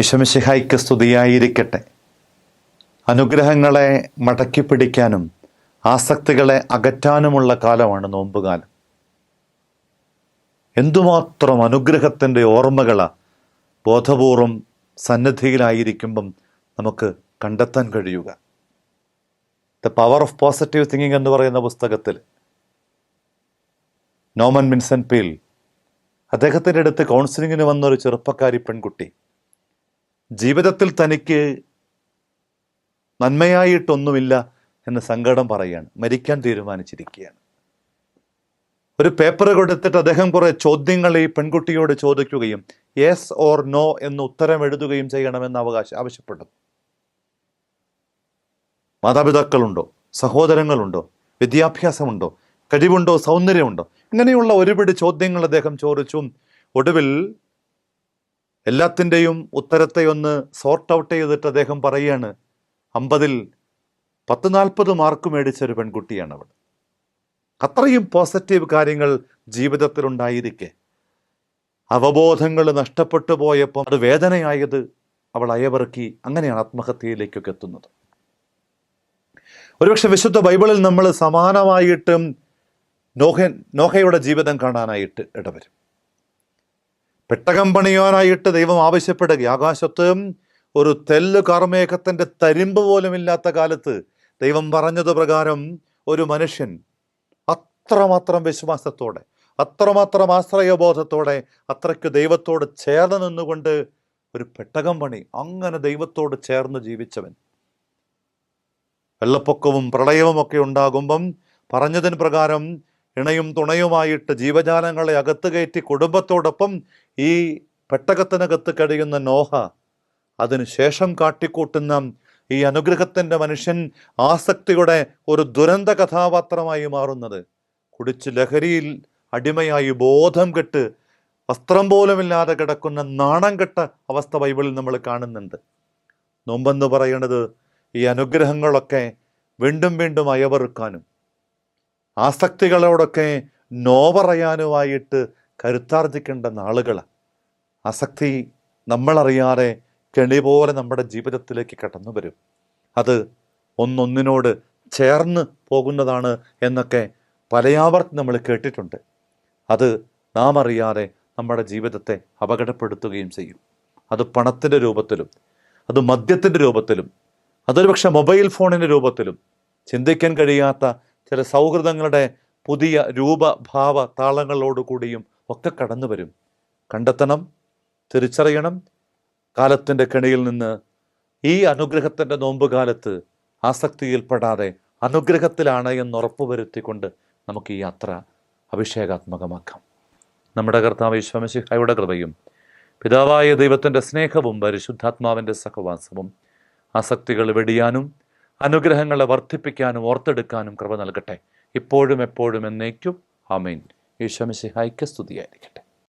യശമിശിഹായ്ക്ക് സ്തുതിയായിരിക്കട്ടെ അനുഗ്രഹങ്ങളെ മടക്കി പിടിക്കാനും ആസക്തികളെ അകറ്റാനുമുള്ള കാലമാണ് നോമ്പുകാലം. എന്തുമാത്രം അനുഗ്രഹത്തിന്റെ ഓർമ്മകൾ ബോധപൂർവം സന്നദ്ധിയിലായിരിക്കുമ്പം നമുക്ക് കണ്ടെത്താൻ കഴിയുക. The power of positive thinking എന്ന് പറയുന്ന പുസ്തകത്തിൽ നോമൻ മിൻസൻ പീൽ അദ്ദേഹത്തിന്റെ അടുത്ത് കൗൺസിലിങ്ങിന് വന്ന ഒരു ചെറുപ്പക്കാരി പെൺകുട്ടി ജീവിതത്തിൽ തനിക്ക് നന്മയായിട്ടൊന്നുമില്ല എന്ന് സങ്കടം പറയുകയാണ്. മരിക്കാൻ തീരുമാനിച്ചിരിക്കുകയാണ്. ഒരു പേപ്പർ കൊടുത്തിട്ട് അദ്ദേഹം കുറെ ചോദ്യങ്ങൾ ഈ പെൺകുട്ടിയോട് ചോദിക്കുകയും യെസ് ഓർ നോ എന്ന് ഉത്തരം എഴുതുകയും ചെയ്യണമെന്ന് അവകാശ ആവശ്യപ്പെട്ടു. മാതാപിതാക്കളുണ്ടോ? സഹോദരങ്ങളുണ്ടോ? വിദ്യാഭ്യാസമുണ്ടോ? കഴിവുണ്ടോ? സൗന്ദര്യമുണ്ടോ? ഇങ്ങനെയുള്ള ഒരുപിടി ചോദ്യങ്ങൾ അദ്ദേഹം ചോദിച്ചു ഒടുവിൽ എല്ലാത്തിന്റെയും ഉത്തരത്തെ ഒന്ന് സോർട്ട് ഔട്ട് ചെയ്തിട്ട് അദ്ദേഹം പറയുകയാണ് അമ്പതിൽ പത്ത് നാൽപ്പത് മാർക്ക് മേടിച്ച ഒരു പെൺകുട്ടിയാണ് അവൾ അത്രയും പോസിറ്റീവ് കാര്യങ്ങൾ ജീവിതത്തിൽ ഉണ്ടായിരിക്കെ. അവബോധങ്ങൾ നഷ്ടപ്പെട്ടു പോയപ്പോൾ അത് വേദനയായത് അവൾ അയവിറക്കി അങ്ങനെയാണ് ആത്മഹത്യയിലേക്കൊക്കെ എത്തുന്നത്. ഒരുപക്ഷെ വിശുദ്ധ ബൈബിളിൽ നമ്മൾ സമാനമായിട്ടും നോഹ നോഹയുടെ ജീവിതം കാണാനായിട്ട് ഇടവരും. പെട്ടകം പണിയുവാനായിട്ട് ദൈവം ആവശ്യപ്പെടുക ആകാശത്ത് ഒരു തെല്ല് കാർമേഘത്തിന്റെ തരിമ്പ് പോലുമില്ലാത്ത കാലത്ത് ദൈവം പറഞ്ഞത് പ്രകാരം ഒരു മനുഷ്യൻ അത്രമാത്രം വിശ്വാസത്തോടെ അത്രമാത്രം ആശ്രയബോധത്തോടെ അത്രയ്ക്ക് ദൈവത്തോട് ചേർന്ന് നിന്നുകൊണ്ട് ഒരു പെട്ടകം പണി അങ്ങനെ ദൈവത്തോട് ചേർന്ന് ജീവിച്ചവൻ. വെള്ളപ്പൊക്കവും പ്രളയവും ഒക്കെ ഉണ്ടാകുമ്പം പറഞ്ഞതിന് പ്രകാരം ഇണയും തുണയുമായിട്ട് ജീവജാലങ്ങളെ അകത്ത് കയറ്റി കുടുംബത്തോടൊപ്പം ഈ പെട്ടകത്തിനകത്ത് കഴിയുന്ന നോഹ അതിനുശേഷം കാട്ടിക്കൂട്ടുന്ന ഈ അനുഗ്രഹത്തിന്റെ മനുഷ്യൻ ആസക്തിയുടെ ഒരു ദുരന്ത കഥാപാത്രമായി മാറുന്നത്. കുടിച്ച് ലഹരിയിൽ അടിമയായി ബോധം കെട്ട് വസ്ത്രം പോലുമില്ലാതെ കിടക്കുന്ന നാണം കെട്ട അവസ്ഥ ബൈബിളിൽ നമ്മൾ കാണുന്നുണ്ട്. നോമ്പെന്ന് പറയുന്നത് ഈ അനുഗ്രഹങ്ങളൊക്കെ വീണ്ടും വീണ്ടും അയവറുക്കാനും ആസക്തികളോടൊക്കെ നോ പറയാനുമായിട്ട് കരുത്താർജിക്കേണ്ട നാളുകൾ ആസക്തി നമ്മളറിയാതെ കെണി പോലെ നമ്മുടെ ജീവിതത്തിലേക്ക് കടന്നു വരും. അത് ഒന്നൊന്നിനോട് ചേർന്ന് പോകുന്നതാണ് എന്നൊക്കെ പലയാവർത്തി നമ്മൾ കേട്ടിട്ടുണ്ട്. അത് നാം അറിയാതെ നമ്മുടെ ജീവിതത്തെ അപകടപ്പെടുത്തുകയും ചെയ്യും. അത് പണത്തിന്റെ രൂപത്തിലും അത് മദ്യത്തിന്റെ രൂപത്തിലും അതൊരു പക്ഷേ മൊബൈൽ ഫോണിന്റെ രൂപത്തിലും ചിന്തിക്കാൻ കഴിയാത്ത ചില സൗഹൃദങ്ങളുടെ പുതിയ രൂപഭാവ താളങ്ങളോടുകൂടിയും ഒക്കെ കടന്നു വരും. കണ്ടെത്തണം തിരിച്ചറിയണം. കാലത്തിന്റെ കെണിയിൽ നിന്ന് ഈ അനുഗ്രഹത്തിന്റെ നോമ്പുകാലത്ത് ആസക്തിയിൽപ്പെടാതെ അനുഗ്രഹത്തിലാണ് എന്ന് ഉറപ്പുവരുത്തിക്കൊണ്ട് നമുക്ക് ഈ യാത്ര അഭിഷേകാത്മകമാക്കാം. നമ്മുടെ കർത്താവ് ഈശ്വമശിഹായുടെ കൃപയും പിതാവായ ദൈവത്തിന്റെ സ്നേഹവും പരിശുദ്ധാത്മാവിന്റെ സഹവാസവും ആസക്തികൾ വെടിയാനും അനുഗ്രഹങ്ങളെ വർദ്ധിപ്പിക്കാനും ഓർത്തെടുക്കാനും കൃപ നൽകട്ടെ. ഇപ്പോഴും എപ്പോഴും എന്നേക്കും. ആമേൻ. ഈശ്വമശിഹായ്ക്ക് സ്തുതിയായിരിക്കട്ടെ.